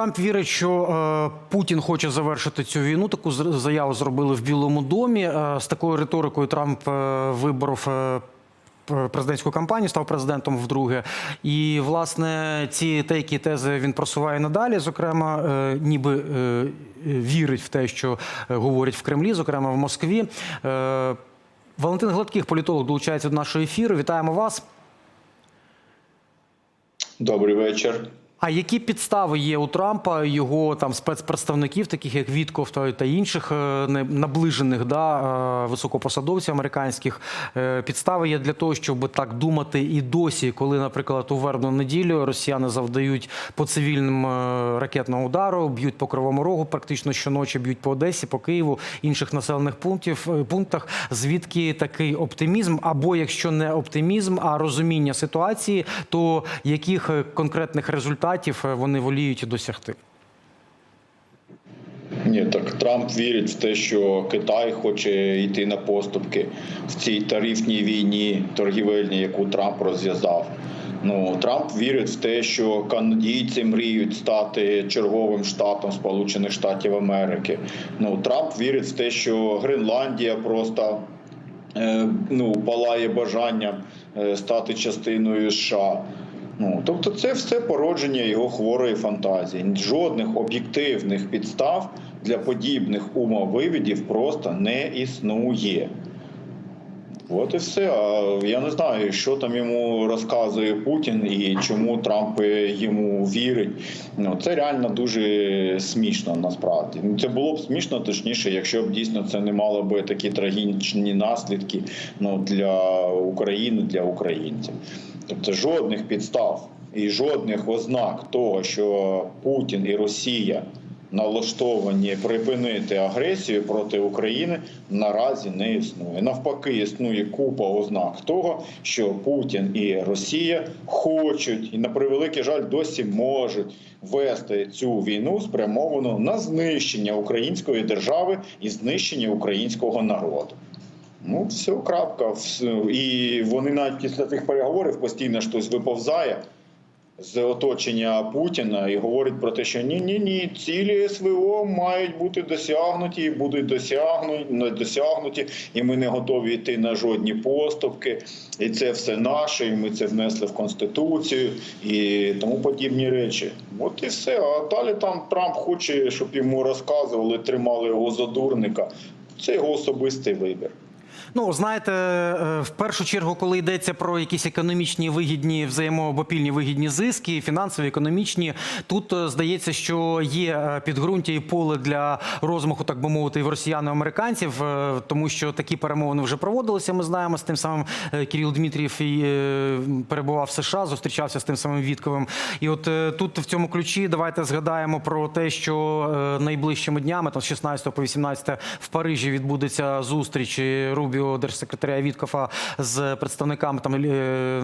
Трамп вірить, що е, Путін хоче завершити цю війну. Таку заяву зробили в Білому домі. Е, з такою риторикою Трамп е, виборов. Президентську кампанію став президентом вдруге, і власне ці деякі тези він просуває надалі. Зокрема, ніби вірить в те, що говорять в Кремлі, зокрема в Москві. Валентин Гладких, політолог, долучається до нашого ефіру. Вітаємо вас. Добрий вечір. А які підстави є у Трампа його там спецпредставників, таких як Вітков та, інших е, наближених да, е, високопосадовців американських? Е, Підстави є для того, щоб так думати і досі, коли, наприклад, у вербну неділю росіяни завдають по цивільним ракетного удару, б'ють по кривому рогу, практично щоночі б'ють по Одесі, по Києву, інших населених пунктів пунктах. Звідки такий оптимізм? Або якщо не оптимізм, а розуміння ситуації, то яких конкретних результатів е, вони воліють досягти? Ні, так Трамп вірить в те, що Китай хоче йти на поступки в цій тарифній війні торгівельній, яку Трамп розв'язав. Ну Трамп вірить в те, що канадійці мріють стати черговим штатом Сполучених Штатів Америки. Ну Трамп вірить в те, що Гренландія просто е, ну, палає бажанням е, стати частиною США. Ну, тобто, це все породження його хворої фантазії. Жодних об'єктивних підстав для подібних умовивідів просто не існує. От і все. А я не знаю, що там йому розказує Путін і чому Трамп йому вірить. Ну це реально дуже смішно насправді. Ну, Це було б смішно, точніше, якщо б дійсно це не мало би такі трагічні наслідки ну, для України, для українців. Тобто жодних підстав і жодних ознак того, що Путін і Росія налаштовані припинити агресію проти України наразі не існує. Навпаки, існує купа ознак того, що Путін і Росія хочуть і на превеликий жаль досі можуть вести цю війну спрямовану на знищення української держави і знищення українського народу. Ну, все, крапка. І вони навіть після цих переговорів постійно щось виповзає з оточення Путіна і говорить про те, що ні, ні, ні, цілі СВО мають бути досягнуті, і будуть досягнуті, досягнуті, і ми не готові йти на жодні поступки. І це все наше, і ми це внесли в конституцію і тому подібні речі. От і все. А далі там Трамп хоче, щоб йому розказували, тримали його за дурника. Це його особистий вибір. Ну, знаєте, е, в першу чергу, коли йдеться про якісь економічні вигідні, взаємообопільні вигідні зиски, фінансові, економічні, тут е, здається, що є е, підґрунтя і поле для розмаху, так би мовити, і в росіян і американців, тому що такі перемовини вже проводилися. Ми знаємо з тим самим Кирил Дмитрієв і перебував в США, зустрічався з тим самим Вітковим. І от тут в цьому ключі давайте згадаємо про те, що найближчими днями, там з 16 по 18 в Парижі відбудеться зустріч Рубіо, держсекретаря Віткофа з представниками там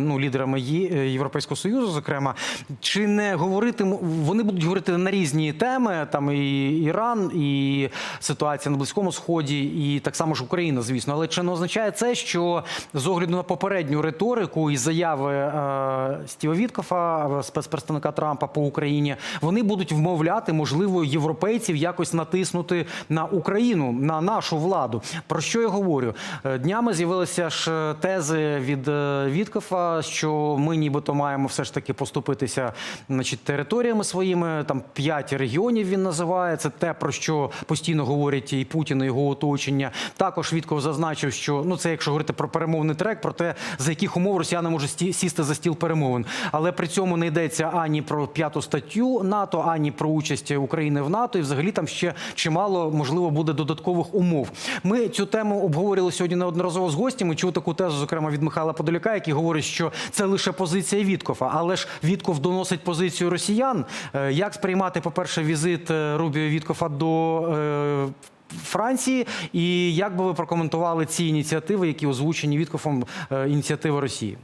ну, лідерами е, Європейського союзу, зокрема, чи не говорити вони будуть говорити на різні теми, там і Іран, і ситуація на близькому сході, і так само ж Україна, звісно. Але чи не означає це, що з огляду на попередню риторику і заяви е, Стіва Віткофа, е, спецпредставника Трампа по Україні, вони будуть вмовляти, можливо, європейців якось натиснути на Україну, на нашу владу. Про що я говорю? Е, Днями з'явилися ж тези від е, Віткофа, що ми нібито маємо все ж таки поступитися значить, територіями своїми. Там п'ять регіонів він називає. Це те, про що постійно говорять і Путін, і його оточення. Також Вітков зазначив, що ну це якщо говорити про перемовний трек, про те, за яких умов росіяни можуть сісти за стіл перемовин. Але при цьому не йдеться ані про п'яту статтю НАТО, ані про участь України в НАТО. І взагалі там ще чимало можливо буде додаткових умов. Ми цю тему обговорювали сьогодні неодноразово з гостями. Чув таку тезу, зокрема від Михайла Подоляка, який говорить, що це лише позиція Віткофа, але ж Вітков доносить позицію росіян. Е, Як сприймати, по-перше, візит е, Рубіо Віткофа до е, Франції, і як би ви прокоментували ці ініціативи, які озвучені Віткофом ініціативи Росії?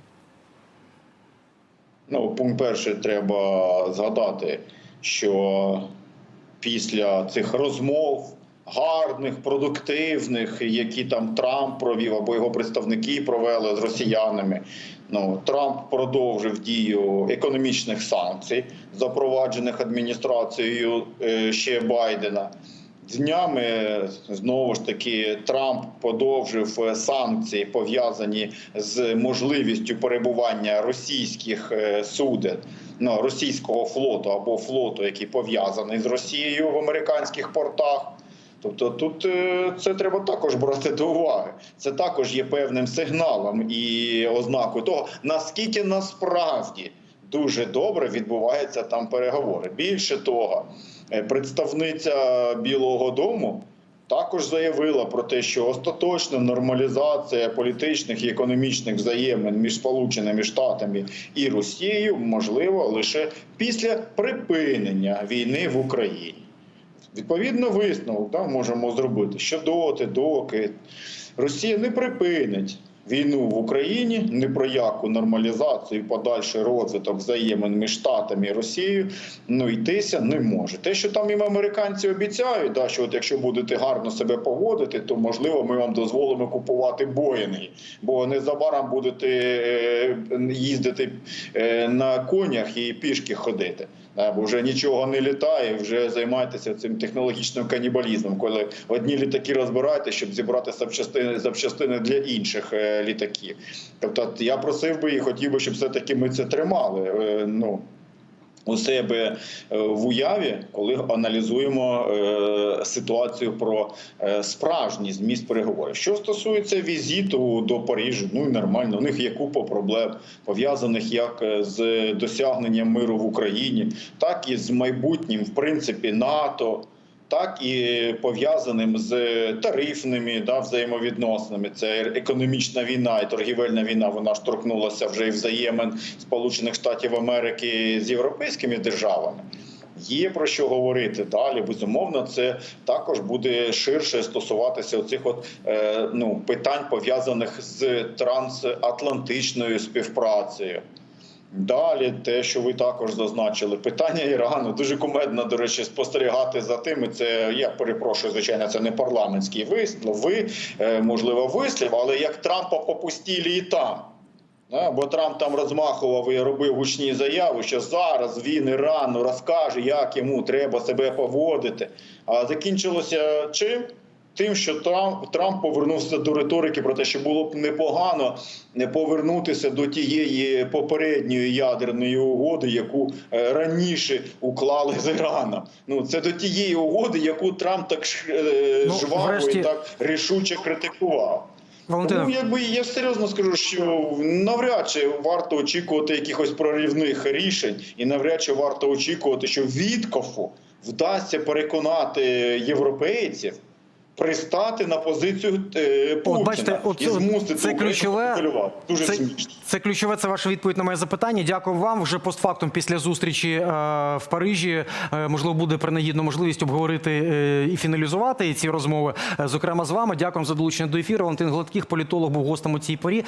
Ну, пункт перший, треба згадати, що після цих розмов гарних, продуктивних, які там Трамп провів або його представники провели з росіянами. Ну Трамп продовжив дію економічних санкцій, запроваджених адміністрацією е, ще Байдена. Днями знову ж таки Трамп подовжив е, санкції, пов'язані з можливістю перебування російських е, суден ну, російського флоту або флоту, який пов'язаний з Росією в американських портах. Тобто тут е, це треба також брати до уваги. Це також є певним сигналом і ознакою того, наскільки насправді дуже добре відбуваються там переговори. Більше того, е, представниця Білого Дому також заявила про те, що остаточна нормалізація політичних і економічних взаємин між Сполученими Штатами і Росією можливо лише після припинення війни в Україні. Відповідно, висновок да, можемо зробити, що доти, доки Росія не припинить війну в Україні, ні про яку нормалізацію подальший розвиток взаємин між Штатами і Росією ну йтися не може. Те, що там їм американці обіцяють, да, що от якщо будете гарно себе поводити, то можливо ми вам дозволимо купувати боїнги, бо незабаром будете е, їздити е, на конях і пішки ходити. Бо вже нічого не літає, вже займайтеся цим технологічним канібалізмом, коли одні літаки розбираєте, щоб зібрати запчастини, запчастини для інших е, літаків. Тобто я просив би і хотів би, щоб все-таки ми це тримали. Е, ну, у себе е, в уяві, коли аналізуємо е, ситуацію про е, справжній зміст переговорів. Що стосується візиту до Парижу, ну і нормально. У них є купа проблем пов'язаних як з досягненням миру в Україні, так і з майбутнім, в принципі, НАТО. Так і пов'язаним з тарифними да, взаємовідносинами. Це економічна війна і торгівельна війна. Вона ж торкнулася вже і взаємин Сполучених Штатів Америки з європейськими державами. Є про що говорити далі. Безумовно, це також буде ширше стосуватися оцих от е, ну питань пов'язаних з трансатлантичною співпрацею. Далі, те, що ви також зазначили, питання Ірану дуже кумедно, до речі, спостерігати за тим. І Це я перепрошую, звичайно, це не парламентський вислів. Ви е, можливо вислів, але як Трампа попустілі і там. Бо Трамп там розмахував і робив гучні заяви, що зараз він Ірану розкаже, як йому треба себе поводити. А закінчилося чим? Тим, що Трамп, Трамп повернувся до риторики про те, що було б непогано не повернутися до тієї попередньої ядерної угоди, яку е, раніше уклали з Іраном. Ну це до тієї угоди, яку Трамп так е, Ну, жваво врешті- і так рішуче критикував. Валентина, Тому якби я серйозно скажу, що навряд чи варто очікувати якихось проривних рішень, і навряд чи варто очікувати, що Віткофу вдасться переконати європейців пристати на позицію е, Путіна От бачите, от і змусити це ключове. Дуже це, смішно. це ключове. Це ваша відповідь на моє запитання. Дякую вам. Вже постфактум після зустрічі е, в Парижі. е, можливо, буде принагідно можливість обговорити е, і фіналізувати ці розмови. е, Зокрема, з вами. Дякую за долучення до ефіру. Валентин Гладких, політолог, був гостем у цій порі.